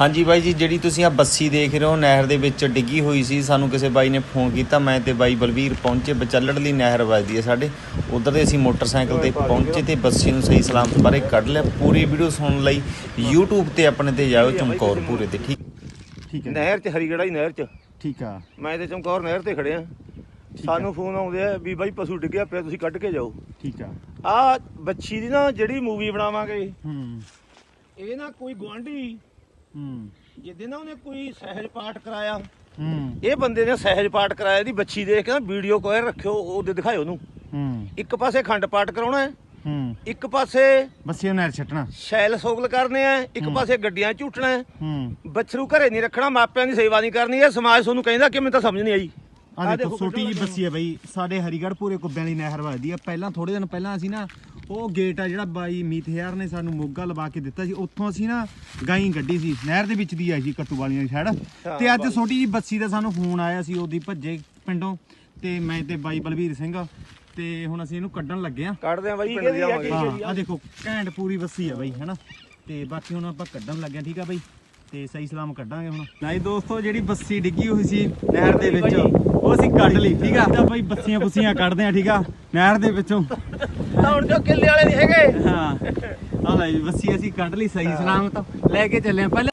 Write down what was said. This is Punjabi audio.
ਹਾਂਜੀ ਬਾਈ ਜੀ ਜਿਹੜੀ ਤੁਸੀਂ ਆ ਬੱਸੀ ਦੇਖ ਰਹੇ ਹੋ ਨਹਿਰ ਦੇ ਵਿੱਚ ਡਿੱਗੀ ਹੋਈ ਸੀ ਸਾਨੂੰ ਕਿਸੇ ਬਾਈ ਨੇ ਫੋਨ ਕੀਤਾ ਮੈਂ ਤੇ ਬਾਈ ਬਲਵੀਰ ਪਹੁੰਚੇ ਬਚੱਲੜਲੀ ਨਹਿਰ ਵੱਜਦੀ ਹੈ ਸਾਡੇ। ਉਧਰ ਦੇ ਅਸੀਂ ਮੋਟਰਸਾਈਕਲ ਤੇ ਪਹੁੰਚੇ ਤੇ ਬੱਸੀ ਨੂੰ ਸਹੀ ਸਲਾਮਤ ਬਾਰੇ ਕੱਢ ਲਿਆ। ਪੂਰੀ ਵੀਡੀਓ ਸੁਣਨ ਲਈ YouTube ਤੇ ਆਪਣੇ ਤੇ ਜਾਓ ਚਮਕੌਰ ਪੂਰੇ ਤੇ ਠੀਕ? ਠੀਕ ਹੈ। ਨਹਿਰ 'ਚ ਹਰੀਗੜਾ ਹੀ ਨਹਿਰ 'ਚ। ਠੀਕ ਆ। ਮੈਂ ਤੇ ਚਮਕੌਰ ਨਹਿਰ ਤੇ ਖੜੇ ਆ। ਸਾਨੂੰ ਫੋਨ ਆਉਂਦੇ ਆ ਵੀ ਬਾਈ ਪਸ਼ੂ ਡਿੱਗਿਆ ਪਿਆ ਤੁਸੀਂ ਕੱਢ ਕੇ ਜਾਓ। ਠੀਕ ਆ। ਆ ਬੱਚੀ ਦੀ ਨਾ ਜਿਹੜੀ ਮੂਵੀ ਬਣਾਵਾਂਗੇ। ਹੂੰ। ਇਹ ਨਾ ਕੋਈ ਗਵਾਂਢੀ ਹੂੰ। ਜਿੱਦੇ ਨਾ ਉਹਨੇ ਕੋਈ ਸਹਿਜ ਪਾਠ ਕਰਾਇਆ ਹੂੰ। ਇਹ ਬੰਦੇ ਨੇ ਸਹਿਜ ਪਾਠ ਕਰਾਇਆ ਇਹਦੀ ਬੱਚੀ ਦੇਖ ਕੇ ਨਾ ਵੀਡੀਓ ਕੋਲ ਰੱਖਿਓ ਉਹਦੇ ਦਿਖਾਇਓ ਉਹਨੂੰ। ਹੂੰ। ਇੱਕ ਪਾਸੇ ਖੰਡ ਪਾਠ ਕਰਾਉਣਾ ਹੈ ਹੂੰ। ਇੱਕ ਪਾਸੇ ਬੱਸੀਆਂ ਨਹਿਰ ਛੱਟਣਾ। ਸ਼ੈਲ ਸੋਗਲ ਕਰਨੇ ਆ ਇੱਕ ਪਾਸੇ ਗੱਡੀਆਂ ਝੂਟਣਾ ਹੈ। ਹੂੰ। ਬੱਛਰੂ ਘਰੇ ਨਹੀਂ ਰੱਖਣਾ ਮਾਪਿਆਂ ਦੀ ਸੇਵਾ ਨਹੀਂ ਕਰਨੀ ਇਹ ਸਮਾਜ ਤੁਹਾਨੂੰ ਕਹਿੰਦਾ ਕਿ ਮੈਨੂੰ ਤਾਂ ਸਮਝ ਨਹੀਂ ਆਈ। ਆ ਦੇਖੋ ਛੋਟੀ ਜੀ ਬੱਸੀ ਹੈ ਬਈ ਸਾਡੇ ਹਰੀਗੜ੍ਹ ਪੂਰੇ ਕੁੱਬਿਆਂ ਦੀ ਨਹਿਰ ਵੱਜਦੀ ਆ ਪਹਿਲਾਂ ਥੋੜੇ ਦਿਨ ਪਹਿਲਾਂ ਅਸੀਂ ਨਾ ਉਹ ਗੇਟ ਆ ਜਿਹੜਾ ਬਾਈ ਮੀਤ ਨੇ ਸਾਨੂੰ ਮੋਗਾ ਲਵਾ ਕੇ ਦਿੱਤਾ ਸੀ ਉੱਥੋਂ ਅਸੀਂ ਨਾ ਗਾਈ ਗੱਡੀ ਸੀ ਨਹਿਰ ਦੇ ਵਿੱਚ ਦੀ ਆਈ ਸੀ ਕੱਟੂ ਵਾਲੀਆਂ ਦੀ ਸਾਈਡ। ਤੇ ਅੱਜ ਛੋਟੀ ਜੀ ਬੱਸੀ ਦਾ ਸਾਨੂੰ ਫੋਨ ਆਇਆ ਸੀ ਉਹਦੀ ਭੱਜੇ ਪਿੰਡੋਂ ਤੇ ਮੈਂ ਤੇ ਬਾਈ ਬਲਵੀਰ ਸਿੰਘ ਤੇ ਹੁਣ ਅਸੀਂ ਇਹਨੂੰ ਕੱਢਣ ਲੱਗੇ ਆ ਕੱਢਦੇ ਆ ਬਾਈ ਹਾਂ ਆ ਦੇਖੋ ਘੈਂਟ ਪੂਰੀ ਬੱਸੀ ਆ ਬਈ ਹੈਨਾ? ਤੇ ਬਾਕੀ ਹੁਣ ਆਪਾਂ ਕੱਢਣ ਲੱਗੇ ਆ ਠੀਕ ਆ ਬਈ? ਤੇ ਸਹੀ ਸਲਾਮ ਕੱਢਾਂਗੇ ਹੁਣ। ਨਹੀਂ ਦੋਸਤੋ ਜਿਹੜੀ ਬੱਸੀ ਡਿੱਗੀ ਹੋਈ ਸੀ ਨਹਿਰ ਦੇ ਵਿੱਚ ਉਹ ਅਸੀਂ ਕੱਢ ਲਈ ਠੀਕ ਆ? ਤਾਂ ਬਈ ਬੱਸੀਆਂ ਬੁੱਸੀਆਂ ਕੱਢਦੇ ਆ ਠੀਕ ਆ? ਨਹਿਰ ਦੇ ਵਿੱਚੋਂ। ਹੁਣ ਜੋ ਕਿੱਲੇ ਵਾਲੇ ਨਹੀਂ ਹੈਗੇ। ਹਾਂ। ਆ ਲੈ ਜੀ ਬੱਸੀ ਅਸੀਂ ਕੱਢ ਲਈ ਸਹੀ, ਸਲਾਮਤ। ਲੈ ਕੇ ਚੱਲੇ ਆ। ਪਹਿਲਾਂ